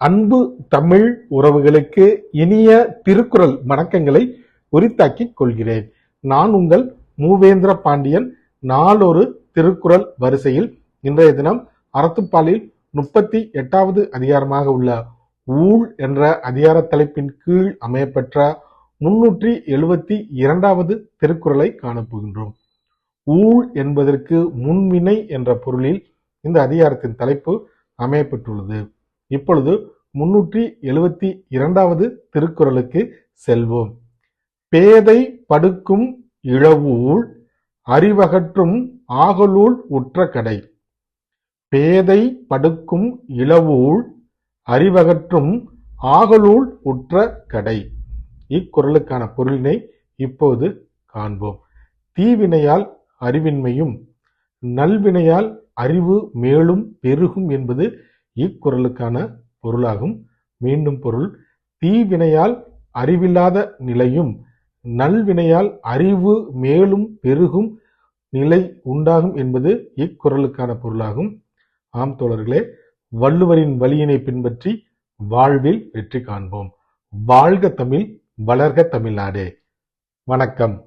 அன்பு தமிழ் உறவுகளுக்கு இனிய திருக்குறள் வணக்கங்களை உரித்தாக்கிக் கொள்கிறேன். நான் உங்கள் மூவேந்திர பாண்டியன். நாளொரு திருக்குறள் வரிசையில் இன்றைய தினம் அறத்துப்பாலில் முப்பத்தி எட்டாவது அதிகாரமாக உள்ள ஊழ் என்ற அதிகார தலைப்பின் கீழ் அமையப்பெற்ற முன்னூற்றி எழுபத்தி இரண்டாவது திருக்குறளை காணப்போகின்றோம் ஊழ் என்பதற்கு முன்வினை என்ற பொருளில் இந்த அதிகாரத்தின் தலைப்பு அமையப்பெற்றுள்ளது. இப்பொழுது முன்னூற்றி எழுபத்தி இரண்டாவது திருக்குறளுக்கு செல்வோம். பேதை படுக்கும் இழவூழ் அறிவகற்றும் ஆகலூழ் உற்ற கடை. பேதை படுக்கும் இளவூழ் அறிவகற்றும் ஆகலூழ் உற்ற கடை. இக்குறளுக்கான பொருளினை இப்போது காண்போம். தீவினையால் அறிவின்மையும் நல்வினையால் அறிவு மேலும் பெருகும் என்பது இக்குறளுக்கான பொருளாகும். மீண்டும் பொருள் தீவினையால் அறிவில்லாத நிலையும் நல்வினையால் அறிவு மேலும் பெருகும் நிலை உண்டாகும் என்பது இக்குறளுக்கான பொருளாகும். ஆம் தோழர்களே வள்ளுவரின் வழியினை பின்பற்றி வாழ்வில் வெற்றி காண்போம். வாழ்க தமிழ் வளர்க தமிழ்நாடே. வணக்கம்.